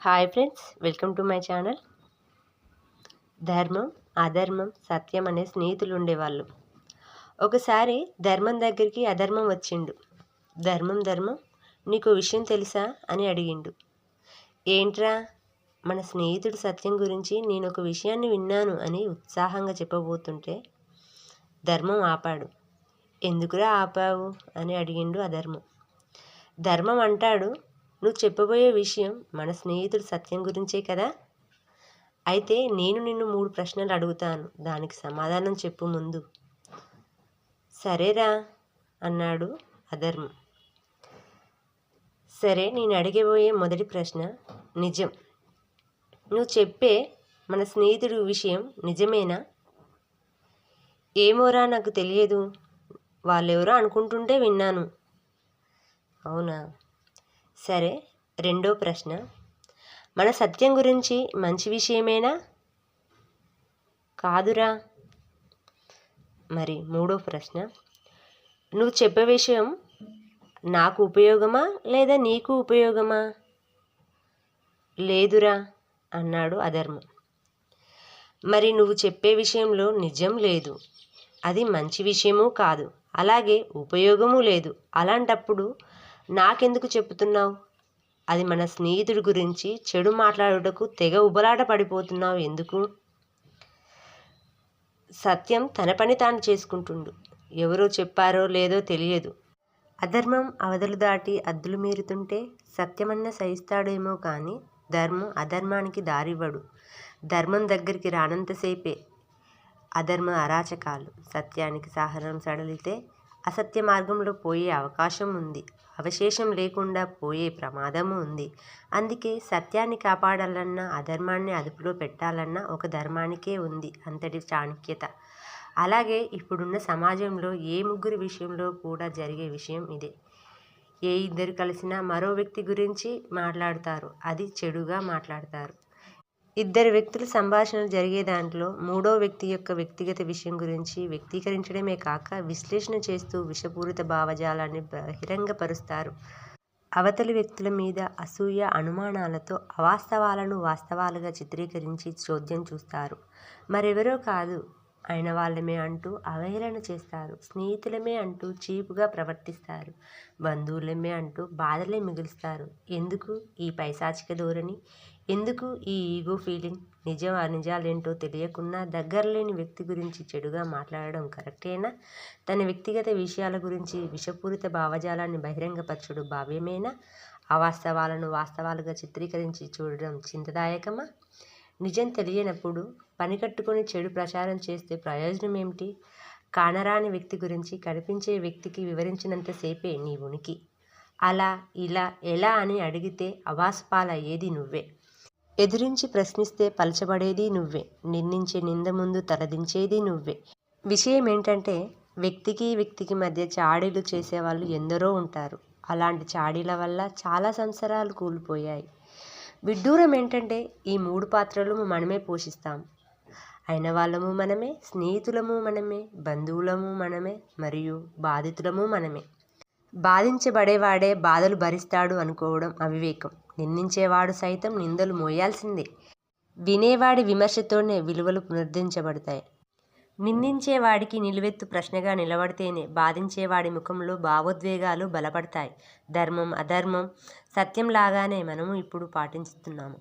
Hi friends welcome to my channel ధర్మం అధర్మం సత్యం అనే స్నేహితులు ఉండేవాళ్ళు. ఒకసారి ధర్మం దగ్గరికి అధర్మం వచ్చిండు. ధర్మం ధర్మం నీకు విషయం తెలుసా అని అడిగిండు. ఏంట్రా? మన స్నేహితుడు సత్యం గురించి నేను ఒక విషయాన్ని విన్నాను అని ఉత్సాహంగా చెప్పబోతుంటే ధర్మం ఆపాడు. ఎందుకురా ఆపావు? అని అడిగిండు అధర్మం. ధర్మం అంటాడు నువ్వు చెప్పబోయే విషయం మన స్నేహితుడు సత్యం గురించే కదా? అయితే నేను నిన్ను మూడు ప్రశ్నలు అడుగుతాను. దానికి సమాధానం చెప్పు ముందు. సరేరా అన్నాడు అధర్మ. సరే నేను అడిగబోయే మొదటి ప్రశ్న నిజం. నువ్వు చెప్పే మన స్నేహితుడు విషయం నిజమేనా? ఏమోరా నాకు తెలియదు. వాళ్ళెవరో అనుకుంటుంటే విన్నాను. అవునా? సరే రెండో ప్రశ్న. మన సత్యం గురించి మంచి విషయమేనా? కాదురా. మరి మూడో ప్రశ్న. నువ్వు చెప్పే విషయం నాకు ఉపయోగమా లేదా నీకు ఉపయోగమా? లేదురా అన్నాడు అధర్మం. మరి నువ్వు చెప్పే విషయంలో నిజం లేదు. అది మంచి విషయము కాదు. అలాగే ఉపయోగము లేదు. అలాంటప్పుడు నాకెందుకు చెప్తున్నావు? అది మన స్నేహితుడి గురించి చెడు మాట్లాడుటకు తెగ ఉబలాట పడిపోతున్నావు ఎందుకు? సత్యం తన పని తాను చేసుకుంటుండు. ఎవరో చెప్పారో లేదో తెలియదు. అధర్మం అవధులు దాటి అద్దులు మీరుతుంటే సత్యమన్న సహిస్తాడేమో కానీ ధర్మం అధర్మానికి దారివ్వడు. ధర్మం దగ్గరికి రానంతసేపే అధర్మ అరాచకాలు. సత్యానికి సహనం సడలితే అసత్య మార్గంలో పోయే అవకాశం ఉంది. అవశేషం లేకుండా పోయే ప్రమాదము ఉంది. అందుకే సత్యాన్ని కాపాడాలన్నా అధర్మాన్ని అదుపులో పెట్టాలన్నా ఒక ధర్మానికే ఉంది అంతటి చాణక్యత. అలాగే ఇప్పుడున్న సమాజంలో ఏ ముగ్గురి విషయంలో కూడా జరిగే విషయం ఇదే. ఏ ఇద్దరు కలిసినా మరో వ్యక్తి గురించి మాట్లాడతారు. అది చెడుగా మాట్లాడతారు. ఇద్దరు వ్యక్తుల సంభాషణలు జరిగే దాంట్లో మూడో వ్యక్తి యొక్క వ్యక్తిగత విషయం గురించి వ్యక్తీకరించడమే కాక విశ్లేషణ చేస్తూ విషపూరిత భావజాలాన్ని బహిరంగపరుస్తారు. అవతలి వ్యక్తుల మీద అసూయ అనుమానాలతో అవాస్తవాలను వాస్తవాలుగా చిత్రీకరించి చోద్యం చూస్తారు. మరెవరో కాదు అయిన వాళ్ళమే అంటూ అవహేళన చేస్తారు. స్నేహితులమే అంటూ చీపుగా ప్రవర్తిస్తారు. బంధువులమే అంటూ బాధలే మిగులుస్తారు. ఎందుకు ఈ పైశాచిక ధోరణి? ఎందుకు ఈ ఈగో ఫీలింగ్ నిజం నిజాలేంటో తెలియకున్నా దగ్గరలేని వ్యక్తి గురించి చెడుగా మాట్లాడడం కరెక్టేనా తన వ్యక్తిగత విషయాల గురించి విషపూరిత భావజాలాన్ని బహిరంగపరచుడు భావ్యమేనా అవాస్తవాలను వాస్తవాలుగా చిత్రీకరించి చూడడం చింతదాయకమా? నిజం తెలియనప్పుడు పని కట్టుకొని చెడు ప్రచారం చేస్తే ప్రయోజనం ఏమిటి? కానరాని వ్యక్తి గురించి కనిపించే వ్యక్తికి వివరించినంతసేపే నీ ఉనికి. అలా ఇలా ఎలా అని అడిగితే అవాస్పాలయ్యేది నువ్వే. ఎదురించి ప్రశ్నిస్తే పలచబడేది నువ్వే. నిందించే నింద ముందు తలదించేది నువ్వే. విషయం ఏంటంటే వ్యక్తికి వ్యక్తికి మధ్య చాడీలు చేసేవాళ్ళు ఎందరో ఉంటారు. అలాంటి చాడీల వల్ల చాలా సంవత్సరాలు కూలిపోయాయి. విడ్డూరం ఏంటంటే ఈ మూడు పాత్రలు మనమే పోషిస్తాం. అయిన వాళ్ళము మనమే స్నేహితులము మనమే బంధువులము మనమే మరియు బాధితులము మనమే. బాధించబడేవాడే బాధలు భరిస్తాడు అనుకోవడం అవివేకం. నిందించేవాడు సైతం నిందలు మోయాల్సిందే. వినేవాడి విమర్శతోనే విలువలు పునరుద్ధరించబడతాయి. నిందించేవాడికి నిలువెత్తు ప్రశ్నగా నిలబడితేనే బాధించేవాడి ముఖంలో భావోద్వేగాలు బలపడతాయి. ధర్మం అధర్మం సత్యం లాగానే మనము ఇప్పుడు పాటిస్తున్నాము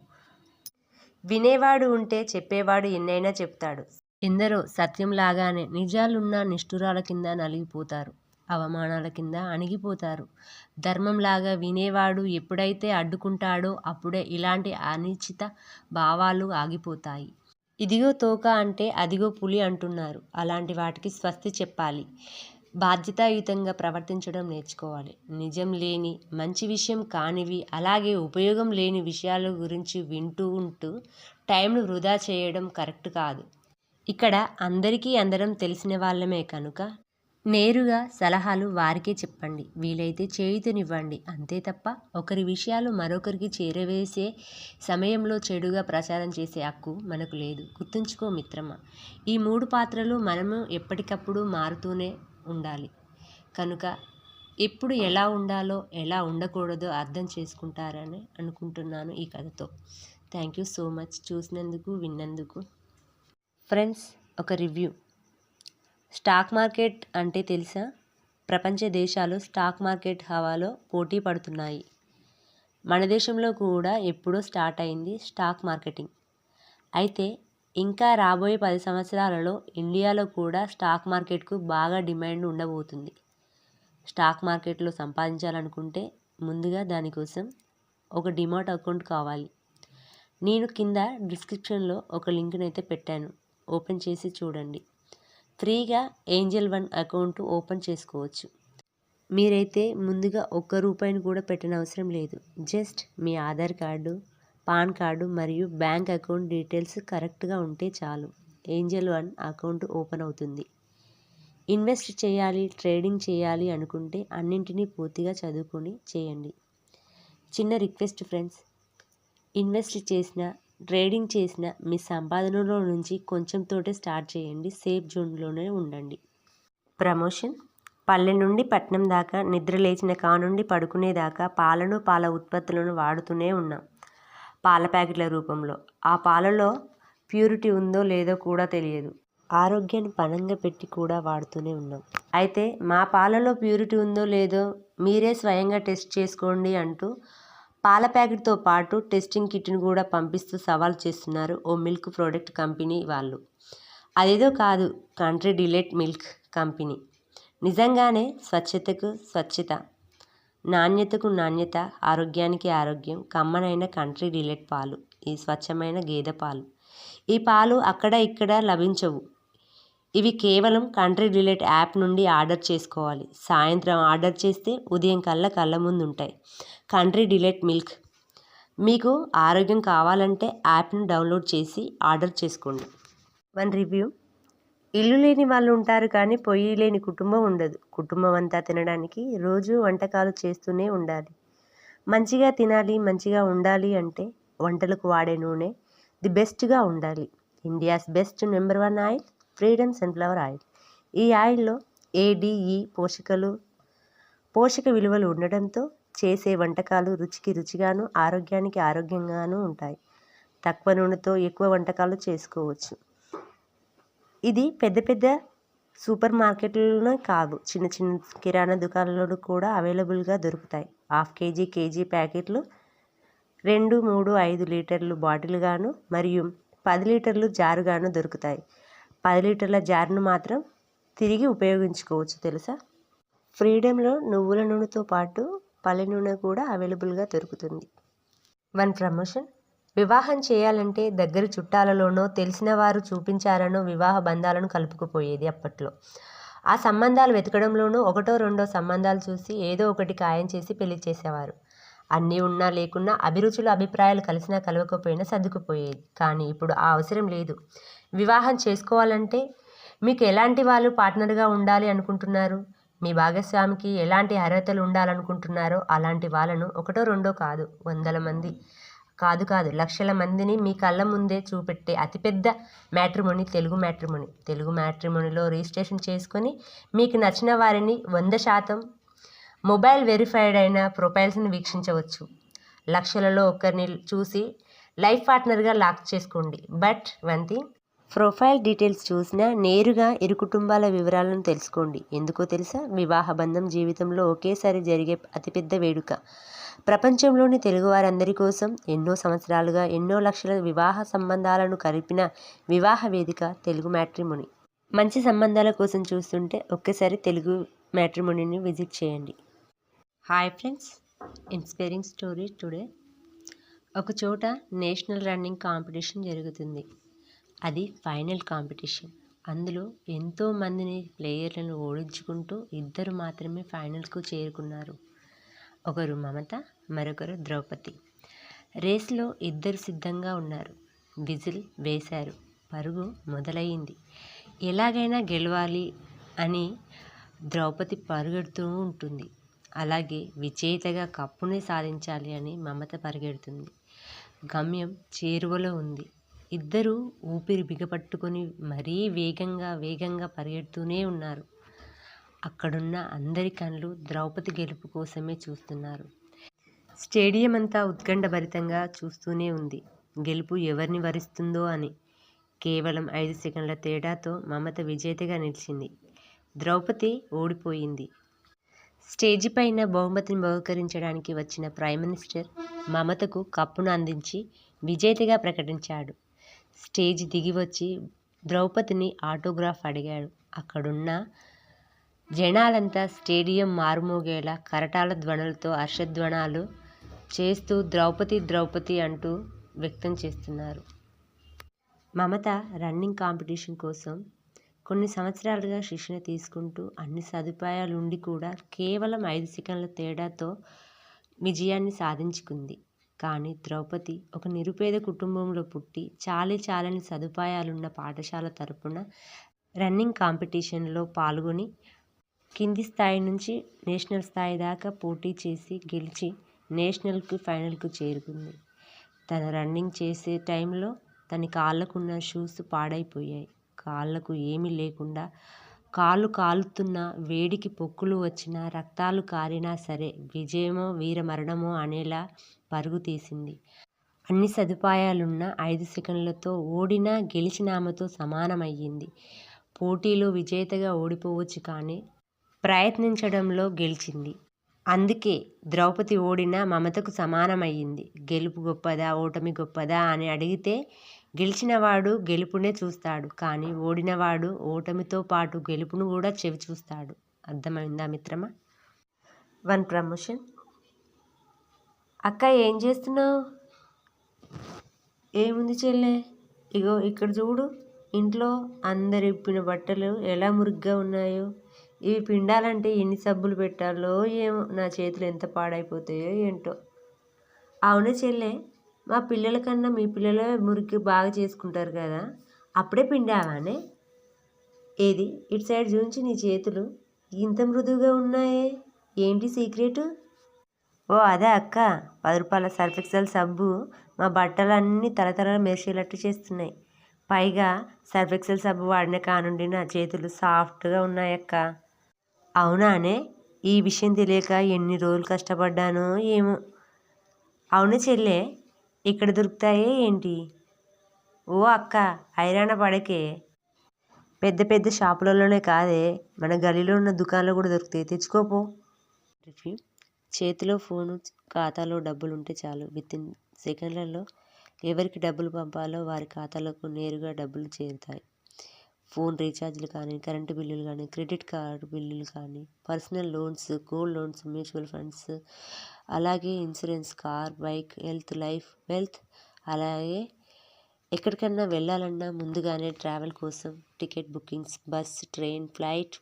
వినేవాడు ఉంటే చెప్పేవాడు ఎన్నైనా చెప్తాడు. ఎందరో సత్యం లాగానే నిజాలున్న నిష్ఠురాల కింద నలిగిపోతారు. అవమానాల కింద అణిగిపోతారు. ధర్మంలాగా వినేవాడు ఎప్పుడైతే అడ్డుకుంటాడో అప్పుడే ఇలాంటి అనిశ్చిత భావాలు ఆగిపోతాయి. ఇదిగో తోక అంటే అదిగో పులి అంటున్నారు. అలాంటి వాటికి స్వస్తి చెప్పాలి. బాధ్యతాయుతంగా ప్రవర్తించడం నేర్చుకోవాలి. నిజం లేని మంచి విషయం కానివి అలాగే ఉపయోగం లేని విషయాల గురించి వింటూ ఉంటూ టైంను వృధా చేయడం కరెక్ట్ కాదు. ఇక్కడ అందరికీ అందరం తెలిసిన వాళ్ళమే కనుక నేరుగా సలహాలు వారికే చెప్పండి. వీలైతే చేయుతనివ్వండి. అంతే తప్ప ఒకరి విషయాలు మరొకరికి చేరవేసే సమయంలో చెడుగా ప్రచారం చేసే హక్కు మనకు లేదు. గుర్తుంచుకో మిత్రమా ఈ మూడు పాత్రలు మనము ఎప్పటికప్పుడు మారుతూనే ఉండాలి. కనుక ఎప్పుడు ఎలా ఉండాలో ఎలా ఉండకూడదో అర్థం చేసుకుంటారని అనుకుంటున్నాను ఈ కథతో. Thank you so much. చూసినందుకు విన్నందుకు. ఫ్రెండ్స్ ఒక రివ్యూ. స్టాక్ మార్కెట్ అంటే తెలుసా? ప్రపంచ దేశాలు స్టాక్ మార్కెట్ హవాలో పోటీ పడుతున్నాయి. మన దేశంలో కూడా ఎప్పుడో స్టార్ట్ అయింది స్టాక్ మార్కెటింగ్. అయితే ఇంకా రాబోయే పది సంవత్సరాలలో ఇండియాలో కూడా స్టాక్ మార్కెట్కు బాగా డిమాండ్ ఉండబోతుంది. స్టాక్ మార్కెట్లో సంపాదించాలనుకుంటే ముందుగా దానికోసం ఒక డిమాట్ అకౌంట్ కావాలి. నేను కింద డిస్క్రిప్షన్లో ఒక లింక్ని అయితే పెట్టాను. ఓపెన్ చేసి చూడండి. ఫ్రీగా ఏంజల్ వన్ అకౌంట్ ఓపెన్ చేసుకోవచ్చు. మీరైతే ముందుగా ఒక్క రూపాయిని కూడా పెట్టనవసరం లేదు. జస్ట్ మీ ఆధార్ కార్డు పాన్ కార్డు మరియు బ్యాంక్ అకౌంట్ డీటెయిల్స్ కరెక్ట్గా ఉంటే చాలు. ఏంజల్ వన్ అకౌంట్ ఓపెన్ అవుతుంది. ఇన్వెస్ట్ చేయాలి ట్రేడింగ్ చేయాలి అనుకుంటే అన్నింటినీ పూర్తిగా చదువుకొని చేయండి. చిన్న రిక్వెస్ట్ ఫ్రెండ్స్ ఇన్వెస్ట్ చేసిన ట్రేడింగ్ చేసిన మీ సంపాదనలో నుంచి కొంచెంతోటే స్టార్ట్ చేయండి. సేఫ్ జోన్లోనే ఉండండి. ప్రమోషన్? పల్లె నుండి పట్నం దాకా నిద్ర లేచిన కానుండి పడుకునేదాకా పాలను పాల ఉత్పత్తులను వాడుతూనే ఉన్నాం. పాల ప్యాకెట్ల రూపంలో. ఆ పాలలో ప్యూరిటీ ఉందో లేదో కూడా తెలియదు. ఆరోగ్యాన్ని పణంగా పెట్టి కూడా వాడుతూనే ఉన్నాం. అయితే మా పాలలో ప్యూరిటీ ఉందో లేదో మీరే స్వయంగా టెస్ట్ చేసుకోండి అంటూ పాల ప్యాకెట్తో పాటు టెస్టింగ్ కిట్ని కూడా పంపిస్తూ సవాల్ చేస్తున్నారు ఓ మిల్క్ ప్రోడక్ట్ కంపెనీ వాళ్ళు. అదేదో కాదు కంట్రీ డిలైట్ మిల్క్ కంపెనీ. నిజంగానే స్వచ్ఛతకు స్వచ్ఛత నాణ్యతకు నాణ్యత ఆరోగ్యానికి ఆరోగ్యం కమ్మనైన కంట్రీ డిలైట్ పాలు ఈ స్వచ్ఛమైన గేదె పాలు. ఈ పాలు అక్కడ ఇక్కడ లభించవు. ఇవి కేవలం కంట్రీ రిలేట్ యాప్ నుండి ఆర్డర్ చేసుకోవాలి. సాయంత్రం ఆర్డర్ చేస్తే ఉదయం కల్లా కళ్ళ ముందు ఉంటాయి. Country delight milk. మీకు ఆరోగ్యం కావాలంటే యాప్ను డౌన్లోడ్ చేసి ఆర్డర్ చేసుకోండి. One review. ఇల్లు లేని వాళ్ళు ఉంటారు కానీ పొయ్యి లేని కుటుంబం ఉండదు. కుటుంబం అంతా తినడానికి రోజు వంటకాలు చేస్తూనే ఉండాలి. మంచిగా తినాలి మంచిగా ఉండాలి అంటే వంటలకు వాడే నూనె ది బెస్ట్గా ఉండాలి. India's best number one oil. Freedom sunflower oil. ఈ ఆయిల్లో ఏడిఈ పోషకలు పోషక విలువలు ఉండడంతో చేసే వంటకాలు రుచికి రుచిగాను ఆరోగ్యానికి ఆరోగ్యంగాను ఉంటాయి. తక్కువ నూనెతో ఎక్కువ వంటకాలు చేసుకోవచ్చు. ఇది పెద్ద పెద్ద సూపర్ మార్కెట్లలోనే కాదు చిన్న చిన్న కిరాణా దుకాణాలలో కూడా అవైలబుల్గా దొరుకుతాయి. హాఫ్ కేజీ కేజీ ప్యాకెట్లు రెండు మూడు ఐదు లీటర్లు బాటిల్గాను మరియు పది లీటర్లు జారుగాను దొరుకుతాయి. పది లీటర్ల జార్ను మాత్రం తిరిగి ఉపయోగించుకోవచ్చు తెలుసా? ఫ్రీడంలో నువ్వుల నూనెతో పాటు పల్లె నూనె కూడా అవైలబుల్గా దొరుకుతుంది. One promotion. వివాహం చేయాలంటే దగ్గర చుట్టాలలోనో తెలిసిన వారు చూపించారనో వివాహ బంధాలను కలుపుకుపోయేది అప్పట్లో. ఆ సంబంధాలు వెతకడంలోనూ ఒకటో రెండో సంబంధాలు చూసి ఏదో ఒకటి ఖాయం చేసి పెళ్ళి చేసేవారు. అన్నీ ఉన్నా లేకున్నా అభిరుచులు అభిప్రాయాలు కలిసినా కలవకపోయినా సర్దుకుపోయేది. కానీ ఇప్పుడు ఆ అవసరం లేదు. వివాహం చేసుకోవాలంటే మీకు ఎలాంటి వాళ్ళు పార్ట్నర్గా ఉండాలి అనుకుంటున్నారు? మీ భాగస్వామికి ఎలాంటి అర్హతలు ఉండాలనుకుంటున్నారో అలాంటి వాళ్ళను ఒకటో రెండో కాదు వందల మంది. కాదు కాదు లక్షల మందిని మీ కళ్ళ ముందే చూపెట్టే అతిపెద్ద మ్యాట్రిమోని తెలుగు మ్యాట్రిమోని. తెలుగు మ్యాట్రిమోనిలో రిజిస్ట్రేషన్ చేసుకొని మీకు నచ్చిన వారిని వంద శాతం మొబైల్ వెరిఫైడ్ అయిన ప్రొఫైల్స్ని వీక్షించవచ్చు. లక్షలలో ఒకరిని చూసి లైఫ్ పార్ట్నర్గా లాక్ చేసుకోండి. But one thing profile details చూసినా నేరుగా ఇరు కుటుంబాల వివరాలను తెలుసుకోండి. ఎందుకో తెలుసా? వివాహ బంధం జీవితంలో ఒకేసారి జరిగే అతిపెద్ద వేడుక. ప్రపంచంలోని తెలుగువారందరి కోసం ఎన్నో సంవత్సరాలుగా ఎన్నో లక్షల వివాహ సంబంధాలను కలిపిన వివాహ వేదిక తెలుగు మ్యాట్రిమోని. మంచి సంబంధాల కోసం చూస్తుంటే ఒక్కసారి తెలుగు మ్యాట్రిమోనీని విజిట్ చేయండి. Hi friends inspiring story today. ఒక చోట నేషనల్ రన్నింగ్ కాంపిటీషన్ జరుగుతుంది. అది ఫైనల్ కాంపిటీషన్. అందులో ఎంతో మందిని ప్లేయర్లను ఓడించుకుంటూ ఇద్దరు మాత్రమే ఫైనల్కు చేరుకున్నారు. ఒకరు మమత మరొకరు ద్రౌపది. రేస్లో ఇద్దరు సిద్ధంగా ఉన్నారు. విజిల్ వేశారు. పరుగు మొదలయ్యింది ఎలాగైనా గెలవాలి అని ద్రౌపది పరుగెడుతూ ఉంటుంది. అలాగే విజేతగా కప్పుని సాధించాలి అని మమత పరిగెడుతుంది. గమ్యం చేరువలో ఉంది. ఇద్దరూ ఊపిరి బిగపట్టుకొని మరీ వేగంగా వేగంగా పరిగెడుతూనే ఉన్నారు. అక్కడున్న అందరి కళ్ళు ద్రౌపది గెలుపు కోసమే చూస్తున్నారు. స్టేడియం అంతా ఉత్కంఠభరితంగా చూస్తూనే ఉంది. గెలుపు ఎవరిని వరిస్తుందో అని. కేవలం ఐదు సెకండ్ల తేడాతో మమత విజేతగా నిలిచింది. ద్రౌపది ఓడిపోయింది. స్టేజి పైన బహుమతిని బహుకరించడానికి వచ్చిన ప్రైమ్ మినిస్టర్ మమతకు కప్పును అందించి విజేతగా ప్రకటించాడు. స్టేజ్ దిగి వచ్చి ద్రౌపదిని ఆటోగ్రాఫ్ అడిగాడు. అక్కడున్న జనాలంతా స్టేడియం మారుమోగేలా కరటాల ధ్వనులతో హర్షధ్వనాలు చేస్తూ ద్రౌపది ద్రౌపది అంటూ వ్యక్తం చేస్తున్నారు. మమత రన్నింగ్ కాంపిటీషన్ కోసం కొన్ని సంవత్సరాలుగా శిక్షణ తీసుకుంటూ అన్ని సదుపాయాలు ఉండి కూడా కేవలం ఐదు సెకండ్ల తేడాతో విజయాన్ని సాధించుకుంది. కానీ ద్రౌపది ఒక నిరుపేద కుటుంబంలో పుట్టి చాలీ చాలని సదుపాయాలున్న పాఠశాల తరపున రన్నింగ్ కాంపిటీషన్లో పాల్గొని కింది స్థాయి నుంచి నేషనల్ స్థాయి దాకా పోటీ చేసి గెలిచి నేషనల్కు ఫైనల్కు చేరుకుంది. తన రన్నింగ్ చేసే టైంలో తన కాళ్ళకున్న షూస్ పాడైపోయాయి. కాళ్ళకు ఏమీ లేకుండా కాళ్ళు కాలుతున్న వేడికి పొక్కులు వచ్చినా రక్తాలు కారినా సరే విజయమో వీరమరణమో అనేలా పరుగు తీసింది. అన్ని సదుపాయాలున్న ఐదు సెకండ్లతో ఓడినా గెలిచిన ఆమెతో సమానమయ్యింది. పోటీలో విజేతగా ఓడిపోవచ్చు కానీ ప్రయత్నించడంలో గెలిచింది. అందుకే ద్రౌపది ఓడిన మమతకు సమానమయ్యింది. గెలుపు గొప్పదా? ఓటమి గొప్పదా? అని అడిగితే గెలిచినవాడు గెలుపునే చూస్తాడు కానీ ఓడినవాడు ఓటమితో పాటు గెలుపును కూడా చెవి చూస్తాడు. అర్థమైందా మిత్రమా? One promotion. అక్క ఏం చేస్తున్నావు? ఏముంది చెల్లె? ఇగో ఇక్కడ చూడు. ఇంట్లో అందరు ఇప్పిన బట్టలు ఎలా మురిగ్గా ఉన్నాయో. ఇవి పిండాలంటే ఎన్ని సబ్బులు పెట్టాలో ఏమో నా చేతులు ఎంత పాడైపోతాయో ఏంటో. అవునే చెల్లె మా పిల్లల కన్నా మీ పిల్లలే మురికి బాగా చేసుకుంటారు కదా అప్పుడే పిండావానే? ఏది ఇటు సైడ్ చూంచి నీ చేతులు. ఇంత మృదువుగా ఉన్నాయే. ఏంటి సీక్రెట్? ఓ అదే అక్క పది రూపాయల సర్ఫెక్సల్ సబ్బు మా బట్టలన్నీ తలతల మెరిసేటట్టు చేస్తున్నాయి. పైగా సర్ఫెక్సల్ సబ్బు వాడిన కానుండి నా చేతులు సాఫ్ట్గా ఉన్నాయక్క. అవునానే? ఈ విషయం తెలియక ఎన్ని రోజులు కష్టపడ్డానో ఏమో. అవును చెల్లె ఇక్కడ దొరుకుతాయే ఏంటి? ఓ అక్క హైరాణ పడకే. పెద్ద పెద్ద షాపులలోనే కాదే మన గలీలో ఉన్న దుకాణాలు కూడా దొరుకుతాయి. తెచ్చుకోపో. చేతిలో ఫోను ఖాతాలో డబ్బులు ఉంటే చాలు. విత్ ఇన్ సెకండ్లలో ఎవరికి డబ్బులు పంపాలో వారి ఖాతాలకు నేరుగా డబ్బులు చేరుతాయి. ఫోన్ రీఛార్జ్లు కానీ కరెంటు బిల్లులు కానీ క్రెడిట్ కార్డు బిల్లులు కానీ personal loans gold loans mutual funds అలాగే insurance car bike health life wealth అలాగే ఎక్కడికన్నా వెళ్ళాలన్నా ముందుగానే ట్రావెల్ కోసం ticket bookings bus train flight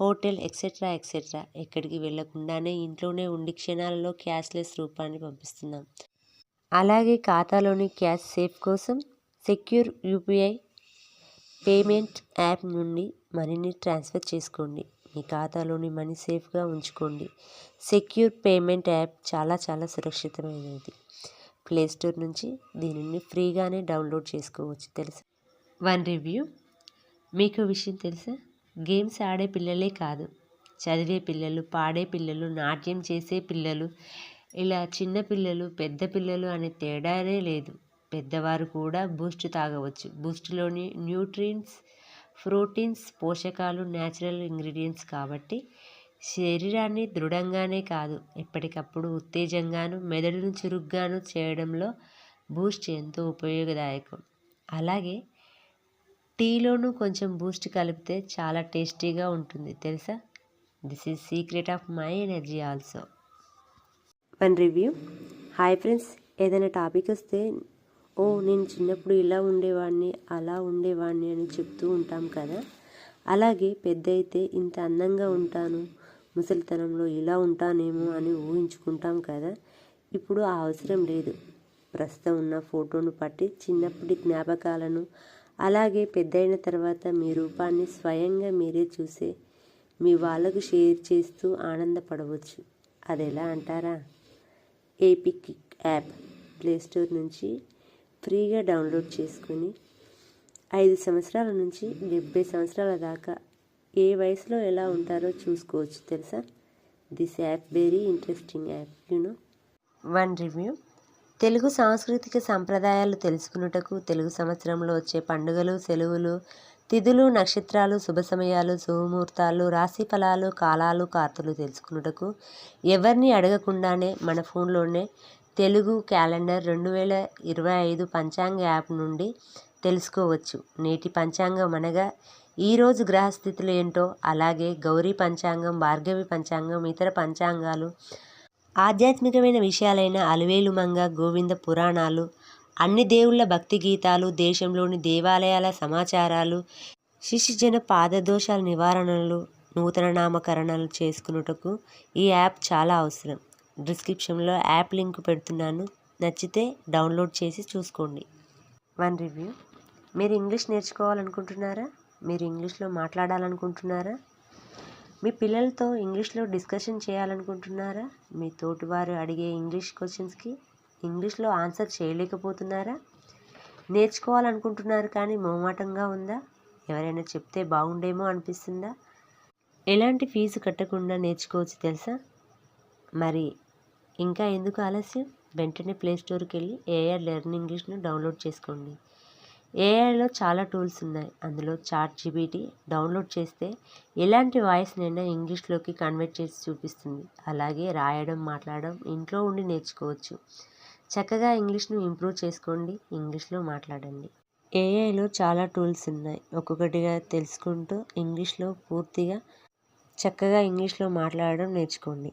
hotel etcetera etcetera ఎక్కడికి వెళ్ళకుండానే ఇంట్లోనే ఉండి క్షణాలలో క్యాష్లెస్ రూపాన్ని పంపిస్తున్నాం. అలాగే ఖాతాలోని క్యాష్ సేఫ్ కోసం సెక్యూర్ యూపీఐ పేమెంట్ యాప్ నుండి మనీని ట్రాన్స్ఫర్ చేసుకోండి. మీ ఖాతాలోని మనీ సేఫ్గా ఉంచుకోండి. సెక్యూర్ పేమెంట్ యాప్ చాలా చాలా సురక్షితమైనది. ప్లేస్టోర్ నుంచి దీనిని ఫ్రీగానే డౌన్లోడ్ చేసుకోవచ్చు. తెలుసా? One review. మీకు విషయం తెలుసా? గేమ్స్ ఆడే పిల్లలే కాదు. చదివే పిల్లలు పాడే పిల్లలు నాట్యం చేసే పిల్లలు ఇలా చిన్న పిల్లలు పెద్ద పిల్లలు అనే తేడానే లేదు. పెద్దవారు కూడా బూస్ట్ తాగవచ్చు. బూస్ట్లోని న్యూట్రియన్స్ ప్రోటీన్స్ పోషకాలు న్యాచురల్ ఇంగ్రీడియంట్స్ కాబట్టి శరీరాన్ని దృఢంగానే కాదు ఎప్పటికప్పుడు ఉత్తేజంగాను మెదడును చురుగ్గాను చేయడంలో బూస్ట్ ఎంతో ఉపయోగదాయకం. అలాగే టీలోనూ కొంచెం బూస్ట్ కలిపితే చాలా టేస్టీగా ఉంటుంది. తెలుసా? This is secret of my energy also. One review. Hi friends ఏదైనా టాపిక్ వస్తే ఓ నేను చిన్నప్పుడు ఇలా ఉండేవాడిని అలా ఉండేవాడిని అని చెప్తూ ఉంటాం కదా. అలాగే పెద్ద అయితే ఇంత అందంగా ఉంటాను ముసలితనంలో ఇలా ఉంటానేమో అని ఊహించుకుంటాం కదా. ఇప్పుడు ఆ అవసరం లేదు. ప్రస్తుతం ఉన్న ఫోటోను పట్టి చిన్నప్పటి జ్ఞాపకాలను అలాగే పెద్దయిన తర్వాత మీ రూపాన్ని స్వయంగా మీరే చూసే మీ వాళ్ళకు షేర్ చేస్తూ ఆనందపడవచ్చు. అది ఎలా అంటారా? ఏపిక్ యాప్ ప్లేస్టోర్ నుంచి ఫ్రీగా డౌన్లోడ్ చేసుకుని ఐదు సంవత్సరాల నుంచి డెబ్బై సంవత్సరాల దాకా ఏ వయసులో ఎలా ఉంటారో చూసుకోవచ్చు తెలుసా? This app very interesting app you know one review Telugu సాంస్కృతిక సంప్రదాయాలు తెలుసుకున్నటకు తెలుగు సంవత్సరంలో వచ్చే పండుగలు సెలవులు తిథులు నక్షత్రాలు శుభ సమయాలు శుభముహూర్తాలు రాశి ఫలాలు కాలాలు కార్తలు తెలుసుకున్నటకు ఎవరిని అడగకుండానే మన ఫోన్లోనే తెలుగు క్యాలెండర్ రెండు వేల ఇరవై ఐదు పంచాంగ యాప్ నుండి తెలుసుకోవచ్చు. నేటి పంచాంగం అనగా ఈరోజు గ్రహస్థితులు ఏంటో అలాగే గౌరీ పంచాంగం భార్గవి పంచాంగం ఇతర పంచాంగాలు ఆధ్యాత్మికమైన విషయాలైన అలవేలు మంగ గోవింద పురాణాలు అన్ని దేవుళ్ళ భక్తి గీతాలు దేశంలోని దేవాలయాల సమాచారాలు శిశుజన పాదదోషాల నివారణలు నూతన నామకరణలు చేసుకున్నటకు ఈ యాప్ చాలా అవసరం. డిస్క్రిప్షన్లో యాప్ లింక్ పెడుతున్నాను. నచ్చితే డౌన్లోడ్ చేసి చూసుకోండి. One review. మీరు ఇంగ్లీష్ నేర్చుకోవాలనుకుంటున్నారా? మీరు ఇంగ్లీష్లో మాట్లాడాలనుకుంటున్నారా? మీ పిల్లలతో ఇంగ్లీష్లో డిస్కషన్ చేయాలనుకుంటున్నారా? మీ తోటివారు అడిగే ఇంగ్లీష్ క్వశ్చన్స్కి ఇంగ్లీష్లో ఆన్సర్ చేయలేకపోతున్నారా? నేర్చుకోవాలనుకుంటున్నారు కానీ మొహమాటంగా ఉందా? ఎవరైనా చెప్తే బాగుండేమో అనిపిస్తుందా? ఎలాంటి ఫీజు కట్టకుండా నేర్చుకోవచ్చు తెలుసా? మరి ఇంకా ఎందుకు ఆలస్యం? వెంటనే ప్లే స్టోర్కి వెళ్ళి ఏఆర్ లెర్న్ ఇంగ్లీష్ను డౌన్లోడ్ చేసుకోండి. ఏఐలో చాలా టూల్స్ ఉన్నాయి. అందులో చాట్ జీబీటీ డౌన్లోడ్ చేస్తే ఎలాంటి వాయిస్నైనా ఇంగ్లీష్లోకి కన్వర్ట్ చేసి చూపిస్తుంది. అలాగే రాయడం మాట్లాడడం ఇంట్లో ఉండి నేర్చుకోవచ్చు. చక్కగా ఇంగ్లీష్ను ఇంప్రూవ్ చేసుకోండి. ఇంగ్లీష్లో మాట్లాడండి. ఏఐలో చాలా టూల్స్ ఉన్నాయి. ఒక్కొక్కటిగా తెలుసుకుంటూ ఇంగ్లీష్లో పూర్తిగా చక్కగా ఇంగ్లీష్లో మాట్లాడడం నేర్చుకోండి.